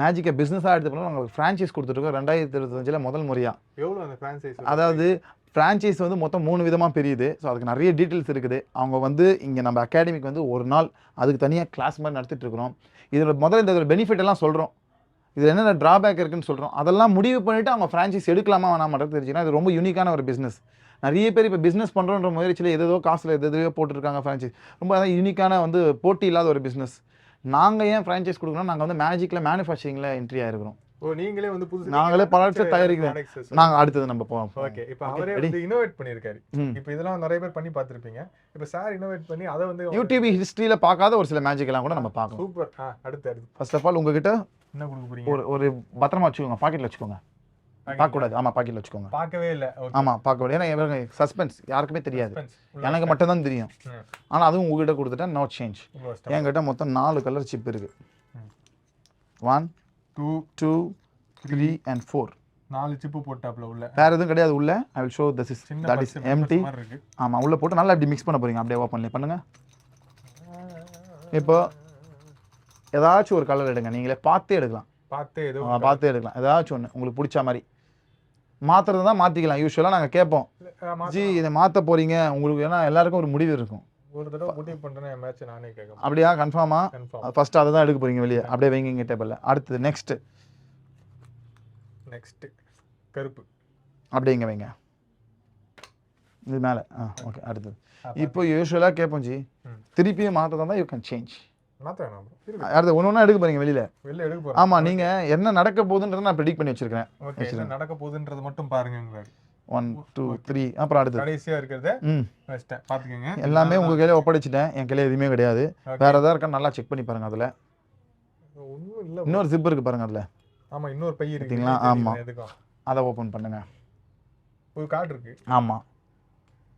மேஜிக்கை பிஸ்னஸாக எடுத்து நாங்கள் ஃப்ரான்ச்சைஸ் கொடுத்துருக்கோம் ரெண்டாயிரத்தி இருபத்தஞ்சில் முதல் முறையாக எவ்வளோ அந்த ஃப்ரான்சைஸ் அதாவது ஃப்ரான்ச்சைஸ் வந்து மொத்தம் மூணு விதமாக பிரியுது. ஸோ அதுக்கு நிறைய டீட்டெயில்ஸ் இருக்குது. அவங்க வந்து இங்கே நம்ம அகாடமிக்கு வந்து ஒரு நாள் அதுக்கு தனியாக கிளாஸ் மாதிரி நடத்திட்டு இருக்கிறோம் இதில் முதல்ல இந்த பெனிஃபிட் எல்லாம் சொல்கிறோம் இதில் என்னென்ன ட்ராபேக் இருக்குன்னு சொல்கிறோம் அதெல்லாம் முடிவு பண்ணிவிட்டு அவங்க ஃப்ரான்ச்சைஸ் எடுக்கலாமா வேணாமான்றது தெரிஞ்சுன்னா இது ரொம்ப யூனிக்கான ஒரு பிஸ்னஸ் நிறைய பேர் இப்போ பிஸ்னஸ் பண்ணுறோன்ற முயற்சியில் எதோ காசில் எதோ போட்டிருக்காங்க ஃப்ரான்ச்சைஸ் ரொம்ப அதான் யூனிக்கான வந்து போட்டி இல்லாத ஒரு பிஸ்னஸ் நாங்கள் ஏன் ஃப்ரான்ச்சைஸ் கொடுக்குறோம் நாங்கள் வந்து மேஜிக்கில் மேனுஃபேக்சரிங்கில் என்ட்ரி ஆயிருக்கிறோம். நீங்களே வந்து புதுசு நாங்களே பல இடத்துல தயாரிக்கிறோம். நாங்கள் அடுத்தது நம்ம போவோம். ஓகே இப்போ அவரே வந்து இன்னோவேட் பண்ணியிருக்காரு. இப்போ இதெல்லாம் நிறைய பேர் பண்ணி பார்த்துருப்பீங்க. இப்போ சார் இன்னோவேட் பண்ணி அதை வந்து யூடியூப் ஹிஸ்ட்ரியில் பார்க்காத ஒரு சில மேஜிக் எல்லாம் கூட நம்ம பார்க்கலாம். சூப்பர். அடுத்து அடுத்து. ஃபர்ஸ்ட் ஆஃப் ஆல் உங்ககிட்ட என்ன கொடுக்க போறீங்க? ஒரு ஒரு பத்திரமா வச்சுக்கோங்க பாக்கெட்டில் வச்சுக்கோங்க. பார்க்கக்கூடாது. ஆமாம் பாக்கெட்டில் வச்சுக்கோங்க. பார்க்கவே இல்லை. ஆமாம் பார்க்கக்கூடாது. ஏன்னா சஸ்பென்ஸ் யாருக்குமே தெரியாது. எனக்கு மட்டும் தான் தெரியும். ஆனால் அதுவும் உங்ககிட்ட கொடுத்துட்டா நோ சேஞ்ச் என்கிட்ட மொத்தம் நாலு கலர் சிப் இருக்கு. One two two three and four நாலு சிப்பு போட்டாப்ல உள்ள. வேற எதுவும் கிடையாது உள்ள. I will show this is that is empty ஆமாம் உள்ள போட்டு நல்லா இப்படி மிக்ஸ் பண்ண போறீங்க. அப்படியே ஓப்பன்ல பண்ணுங்க. இப்போ ஏதாச்சும் ஒரு கலர் எடுங்க. நீங்களே பார்த்தே எடுக்கலாம். பார்த்து ஆ, பார்த்து எடுக்கலாம். ஏதாச்சும் ஒன்று உங்களுக்கு பிடிச்ச மாதிரி. மாற்றுறது தான் மாற்றிக்கலாம் யூஸ்வலாக நாங்கள் கேட்போம். ஜி இதை மாற்ற போகிறீங்க உங்களுக்கு ஏன்னா எல்லாருக்கும் ஒரு முடிவு இருக்கும். ஒரு தடவை முடிவு பண்றேன் என் மேட்ச் நானே கேட்க அப்படியா? கன்ஃபார்மா ஃபர்ஸ்ட் அதை தான் எடுக்க போகிறீங்க வெளியே. அப்படியே வைங்க இங்கே டேபிளில் அடுத்தது நெக்ஸ்ட் நெக்ஸ்ட் கருப்பு. அப்படியே இங்கே வைங்க. இது மேலே. ஆ ஓகே அடுத்தது. இப்போ யூஸ்வலாக கேட்போம் ஜி. திருப்பியும் மாற்ற தான் யூ கேன் சேஞ்ச் அடுத்து ஒன்று ஒன்றா எடுக்க போகிறீங்க வெளியில். வெளில எடுக்க ஆமாம் நீங்கள் என்ன நடக்க போகுதுன்றதை நான் ப்ரெடிக்ட் பண்ணி வச்சிருக்கிறேன். ஓகே நடக்க போகுதுன்றது மட்டும் பாருங்கிறாரு ஒன் டூ த்ரீ அப்புறம் அடுத்தது கடைசியா இருக்கிறத ம். வச்சிட்டேன். பாத்துக்கோங்க எல்லாமே உங்கள் கையில ஒப்படைச்சிட்டேன். என் கையில எதுவுமே கிடையாது. வேற ஏதாவது இருக்கா? நல்லா செக் பண்ணி பாருங்க அதில். ஒண்ணும் இல்ல. இன்னொரு ஜிப் இருக்கு பாருங்க அதில். ஆமா இன்னொரு பை இருக்கு. பாத்தீங்களா? தெரியுது, ஆமா. எதுக்கும் அதை ஓப்பன் பண்ணுங்க. ஒரு கார்டு இருக்கு. ஆமாம்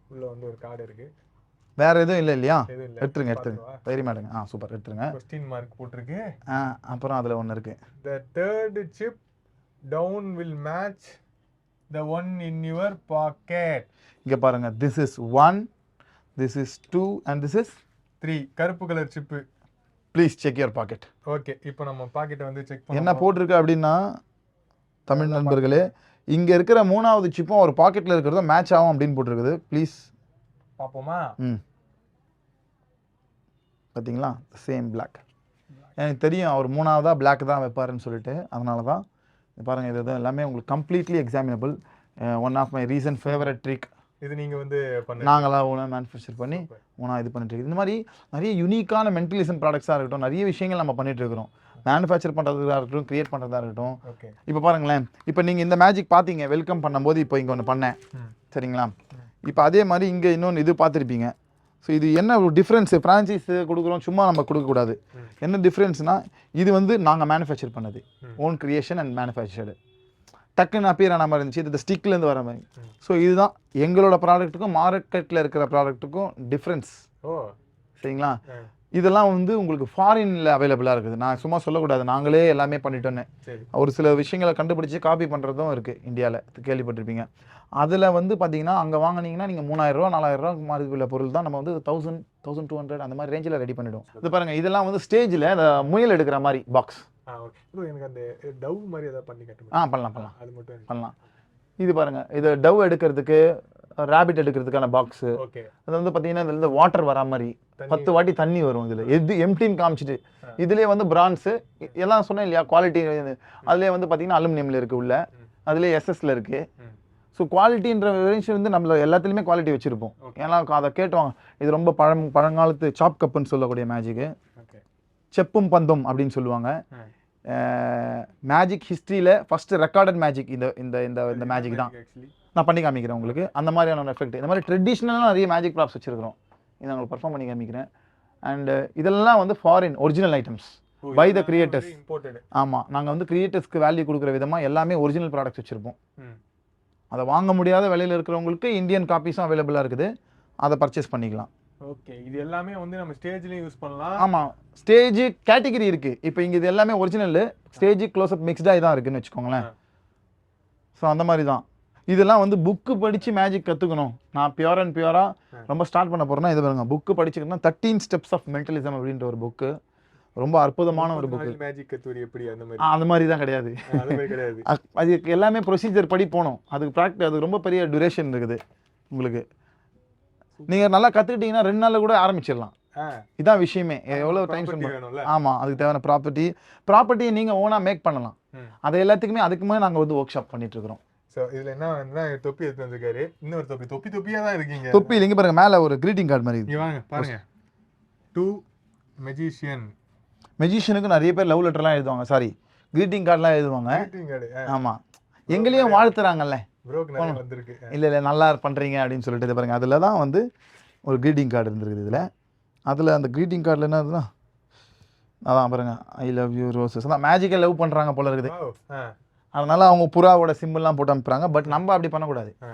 உள்ள வந்து ஒரு கார்டு இருக்கு. வேற எதுவும் இல்லை இல்லையா? எடுத்துருங்க எடுத்துருங்க. தைரியமா எடுங்க. ஆ சூப்பர். எடுத்துருங்க. கொஸ்டின் மார்க் போட்டிருக்கு. ஆ அப்புறம் அதில் ஒன்று இருக்கு. The third chip down will match the one in your pocket. இங்கே பாருங்க. This is one this is two and this is three கருப்பு colour chip please check your pocket okay இப்போ நம்ம பாக்கெட்டை வந்து செக் என்ன போட்டிருக்கு அப்படின்னா தமிழ் நண்பர்களே இங்கே இருக்கிற மூணாவது சிப்பும் ஒரு பாக்கெட்டில் இருக்கிறதும் மேட்ச் ஆகும் அப்படின்னு போட்டிருக்குது. ப்ளீஸ் பாப்போமா ம். பார்த்தீங்களா? சேம் பிளாக் எனக்கு தெரியும் அவர் மூணாவதா Black தான் வைப்பாருன்னு சொல்லிட்டு. அதனால தான் பாருங்கள் இது எல்லாமே உங்களுக்கு completely examinable one of my reason favourite trick இது நீங்க வந்து பண்ணு. நாங்களாம் ஓனாக மேனுஃபேக்சர் பண்ணி ஓனாக இது பண்ணிட்டு இந்த மாதிரி நிறைய யூனிக்கான மென்டலிசம் ப்ராடக்ட்ஸாக இருக்கட்டும் நிறைய விஷயங்கள் நம்ம பண்ணிட்டு இருக்கிறோம். மேனுஃபேக்சர் பண்ணுறதா இருக்கட்டும் கிரியேட் பண்ணுறதா இருக்கட்டும். இப்போ பாருங்களேன் இப்போ நீங்கள் இந்த மேஜிக் பார்த்தீங்க வெல்கம் பண்ணும்போது இப்போ இங்கே ஒன்று பண்ணேன். சரிங்களா? இப்போ அதே மாதிரி இங்கே இன்னொன்று இது பார்த்துருப்பீங்க. ஸோ இது என்ன டிஃப்ரென்ஸ் ஃப்ரான்ச்சைஸ் கொடுக்குறோம் சும்மா நம்ம கொடுக்கக்கூடாது. என்ன டிஃப்ரென்ஸ்னா இது வந்து நாங்கள் மேனுஃபேக்சர் பண்ணது. ஓன் கிரியேஷன் அண்ட் மேனுஃபேக்சர்டு டக்குன்னு அப்பியர் ஆன மாதிரி இருந்துச்சு. இது இந்த ஸ்டிக்லேருந்து வர மாதிரி. ஸோ இதுதான் எங்களோட ப்ராடக்ட்டுக்கும் மார்க்கெட்டில் இருக்கிற ப்ராடக்ட்டுக்கும் டிஃப்ரென்ஸ் ஓ. சரிங்களா. இதெல்லாம் வந்து உங்களுக்கு ஃபாரின்ல அவைலபிளாக இருக்குது. நான் சும்மா சொல்லக்கூடாது. நாங்களே எல்லாமே பண்ணிட்டோன்னு ஒரு சில விஷயங்களை கண்டுபிடிச்சு காப்பி பண்ணுறதும் இருக்குது இந்தியாவில் கேள்விப்பட்டிருப்பீங்க. அதில் வந்து பார்த்தீங்கன்னா அங்கே வாங்குனீங்கன்னா நீங்கள் மூணாயிரரூவா நாலாயிரரூவா மாதிரி உள்ள பொருள் தான் நம்ம வந்து தௌசண்ட் தௌசண்ட் டூ ஹண்ட்ரட் அந்த மாதிரி ரேஞ்சில் ரெடி பண்ணிவிடும் இது பாருங்கள் இதெல்லாம் வந்து ஸ்டேஜில் முயல் எடுக்கிற மாதிரி பாக்ஸ் எனக்கு அந்த டவ் மாதிரி ஏதாவது பண்ணி ஆ பண்ணலாம் பண்ணலாம். அது மட்டும் பண்ணலாம். இது பாருங்கள் இது டவ் எடுக்கிறதுக்கு ரேபிட் எடுக்கிறதுக்கான பாக்ஸு அது வந்து பார்த்தீங்கன்னா இதுல இருந்து வாட்டர் வரா மாதிரி. பத்து வாட்டி தண்ணி வரும் இதில். எது எம்டின்னு காமிச்சிட்டு. இதுலேயே வந்து பிரான்ஸு எல்லாம் சொன்னேன் இல்லையா குவாலிட்டி அதுலேயே வந்து பார்த்தீங்கன்னா அலுமினியமில் இருக்குது உள்ள. அதுலேயே எஸ்எஸ்ல இருக்குது. ஸோ குவாலிட்டின்ற ரேஞ்ச் வந்து நம்மள எல்லாத்துலேயுமே குவாலிட்டி வச்சுருப்போம். ஏன்னா அதை கேட்டுவாங்க இது ரொம்ப பழம் பழங்காலத்து சாப் கப்புன்னு சொல்லக்கூடிய மேஜிக்கு செப்பும் பந்தும் அப்படின்னு சொல்லுவாங்க. மேஜிக் ஹிஸ்ட்ரியில் ஃபஸ்ட்டு ரெக்கார்டட் மேஜிக் இந்த இந்த இந்த இந்த மேஜிக் தான். நான் பண்ணி காமிக்கிறேன் உங்களுக்கு. அந்த மாதிரியான எஃபெக்ட் இந்த மாதிரி ட்ரெடிஷ்னலாக நிறைய மேஜிக் ப்ராப்ஸ் வச்சிருக்கிறோம். இதை உங்களுக்கு பர்ஃபார்ம் பண்ணி காமிக்கிறேன். அண்ட் இதெல்லாம் வந்து foreign original items the creators. Imported ஆமாம் நாங்கள் வந்து கிரியேட்டர்ஸ்க்கு வேல்யூ கொடுக்குற விதமாக எல்லாமே ஒரிஜினல் ப்ராடக்ட்ஸ் வச்சுருப்போம். அதை வாங்க முடியாத விலையில் இருக்கிறவங்களுக்கு இந்தியன் காப்பீஸும் அவைலபிளாக இருக்குது. அதை பர்ச்சேஸ் பண்ணிக்கலாம். ஓகே இது எல்லாமே வந்து நம்ம ஸ்டேஜ்லயும் யூஸ் பண்ணலாம். ஆமாம் ஸ்டேஜ் கேட்டகரி இருக்குது இப்போ இங்கே இது எல்லாமே ஒரிஜினல் ஸ்டேஜ் க்ளோஸ்அப் மிக்ஸ்டாக தான் இருக்குன்னு வச்சுக்கோங்களேன். ஸோ அந்த மாதிரி தான். இதெல்லாம் வந்து புக்கு படித்து மேஜிக் கற்றுக்கணும் நான் பியூர் அண்ட் பியூராக ரொம்ப ஸ்டார்ட் பண்ண போகிறேன்னா இது பாருங்க புக்கு படிச்சுக்கணும்னா தேர்ட்டீன் ஸ்டெப்ஸ் ஆஃப் மென்டலிசம் அப்படின்ற ஒரு புக்கு ரொம்ப அற்புதமான ஒரு புக்கு மேஜிக் கத்தூரி எப்படி? அந்த மாதிரி. அந்த மாதிரி தான் கிடையாது. கிடையாது. அதுக்கு எல்லாமே ப்ரொசீஜர் படி போகணும். அதுக்கு ப்ராக்டி அது ரொம்ப பெரிய டியூரேஷன் இருக்குது உங்களுக்கு. நீங்கள் நல்லா கற்றுக்கிட்டீங்கன்னா ரெண்டு நாளில் கூட ஆரம்பிச்சிடலாம். இதான் விஷயமே. எவ்வளோ டைம் property வேணும்ல. ஆமாம் அதுக்கு தேவையான ப்ராப்பர்ட்டி ப்ராப்பர்ட்டியை நீங்கள் ஓனாக மேக் பண்ணலாம். அது எல்லாத்துக்குமே அதுக்குமே நாங்கள் வந்து ஒர்க் ஷாப் பண்ணிட்டு இருக்கிறோம். இதுல என்ன வந்து தொப்பி எடுத்து வந்திருக்காரு. இன்னொரு தொப்பி. தொப்பி தொப்பியா தான் இருக்கீங்க. தொப்பி இங்கே பாருங்க மேலே ஒரு greeting கார்டு மாதிரி வாங்க பாருங்க. டூ மெஜிஷியன் மெஜிஷியனுக்கு நிறைய பேர் லவ் லெட்டர்லாம் எழுதுவாங்க. சாரி greeting கார்டெலாம் எழுதுவாங்க. கார்டு ஆமாம் எங்களையும் வாழ்த்துறாங்கல்ல. வந்திருக்கு. இல்லை இல்லை நல்லா பண்ணுறீங்க அப்படின்னு சொல்லிட்டு இது பாருங்க. அதில் தான் வந்து ஒரு greeting கார்டு இருந்திருக்குது இதில். அதில் அந்த greeting கார்டில் என்ன இருக்குதுன்னா அதான் பாருங்க ஐ லவ் யூ ரோசஸ் அதான் மேஜிக்கை லவ் பண்ணுறாங்க போல இருக்குது. அதனால அவங்க புறாவோட சிம்பிள்லாம் போட்டு அனுப்புறாங்க. பட் நம்ம அப்படி பண்ணக்கூடாது. ஆ.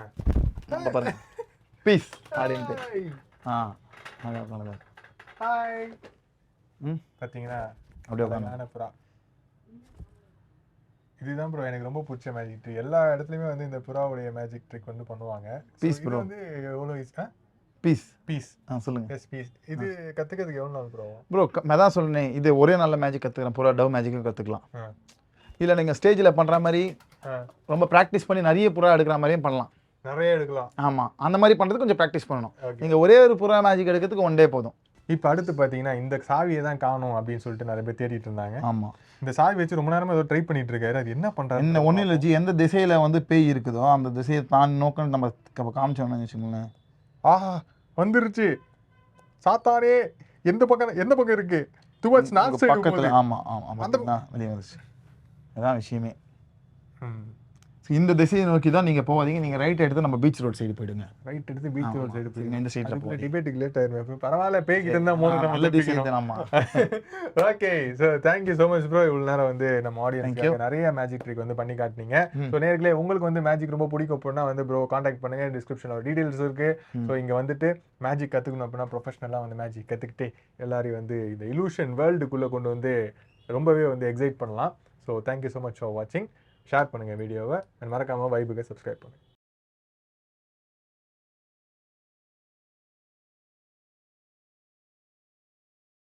நம்ம பாருங்க. பீஸ் அப்படின்ட்டு. ஆ அதான். ம்? பாத்தீங்களா? அப்படியே உட்காந்து அழகான புறா. இதுதான் ப்ரோ எனக்கு ரொம்ப பிடிச்ச மேஜிக் ட்ரிக் எல்லா இடத்துலயுமே வந்து இந்த புறாவுடைய மேஜிக் ட்ரிக் வந்து பண்ணுவாங்க. இது bro. வந்து எவ்வளோ பீஸ் பீஸ் ஆ சொல்லுங்க. எஸ் பீஸ் இது கத்துக்கிறதுக்கு எவ்வளோ நாள் ப்ரோ ப்ரோ நான் தான் சொன்னேன் இது ஒரே நல்ல மேஜிக் கற்றுக்கிறேன் புறா டவ் மேஜிக்கும் கற்றுக்கலாம் இல்லை நீங்கள் ஸ்டேஜில் பண்ணுற மாதிரி ரொம்ப ப்ராக்டிஸ் பண்ணி நிறைய புறா எடுக்கிற மாதிரியும் பண்ணலாம். நிறைய எடுக்கலாம். ஆமாம் அந்த மாதிரி பண்ணுறதுக்கு கொஞ்சம் ப்ராக்டிஸ் பண்ணணும். நீங்கள் ஒரே ஒரு புறா மேஜிக் எடுக்கிறதுக்கு ஒன் டே போதும். இப்போ அடுத்து பார்த்தீங்கன்னா இந்த சாவியை தான் காணும் அப்படின்னு சொல்லிட்டு நிறைய பேர் தேடிட்டு இருந்தாங்க. ஆமாம் இந்த சாவி வச்சு ரொம்ப நேரமா ஏதோ ட்ரை பண்ணிட்டு இருக்காரு. அது என்ன பண்றாரு? என்ன ஒன்றும் இல்லை ஜி. எந்த திசையில் வந்து பேய் இருக்குதோ அந்த திசையை தான் நோக்கம் நம்ம காமிச்சோம்னு வச்சுக்கோங்களேன். ஆஹா வந்துருச்சு. சாத்தானே எந்த பக்கம் எந்த பக்கம் இருக்கு? டுவர்ட்ஸ் நார்த் சைடு பக்கத்தில் ஆமாம் ஆமாம் பார்த்தீங்களா வெளியே வந்துச்சு அதான் விஷயமே. இந்த திசையை நோக்கி தான் நீங்கள் போகாதீங்க. நீங்கள் ரைட் எடுத்து நம்ம பீச் ரோட் சைடு போயிடுங்க. ரைட் எடுத்து பீச் ரோட் சைடு நீங்க இந்த side ல போய் டிபேட்டுக்கு லேட் ஆயிருமே. பரவாயில்ல பேய்கிட்ட இருந்தா மோத நல்ல திசை ஆமாம் okay so thank you so much bro இவ்வளோ நேரம் வந்து நம்ம ஆடியன்ஸ்க்கு. நிறைய மேஜிக் ட்ரிக் வந்து பண்ணி காட்டினீங்க. ஸோ நேர்களே உங்களுக்கு வந்து மேஜிக் ரொம்ப பிடிக்கும் அப்படின்னா வந்து ப்ரோ காண்டாக்ட் பண்ணுங்க. டிஸ்கிரிப்ஷனில் டீடைல்ஸ் இருக்கு. ஸோ இங்கே வந்துட்டு மேஜிக் கற்றுக்கணும் அப்படின்னா ப்ரொஃபஷனலாக வந்து மேஜிக் கற்றுக்கிட்டு எல்லாரையும் வந்து இந்த இலூஷன் வேர்ல்டுக்குள்ளே கொண்டு வந்து ரொம்பவே வந்து எக்ஸைட் பண்ணலாம். So thank you so much for வாட்சிங் ஷேர் பண்ணுங்கள் வீடியோவை அண்ட் மறக்காமல் வைபுக்கு சப்ஸ்கிரைப் பண்ணுங்கள்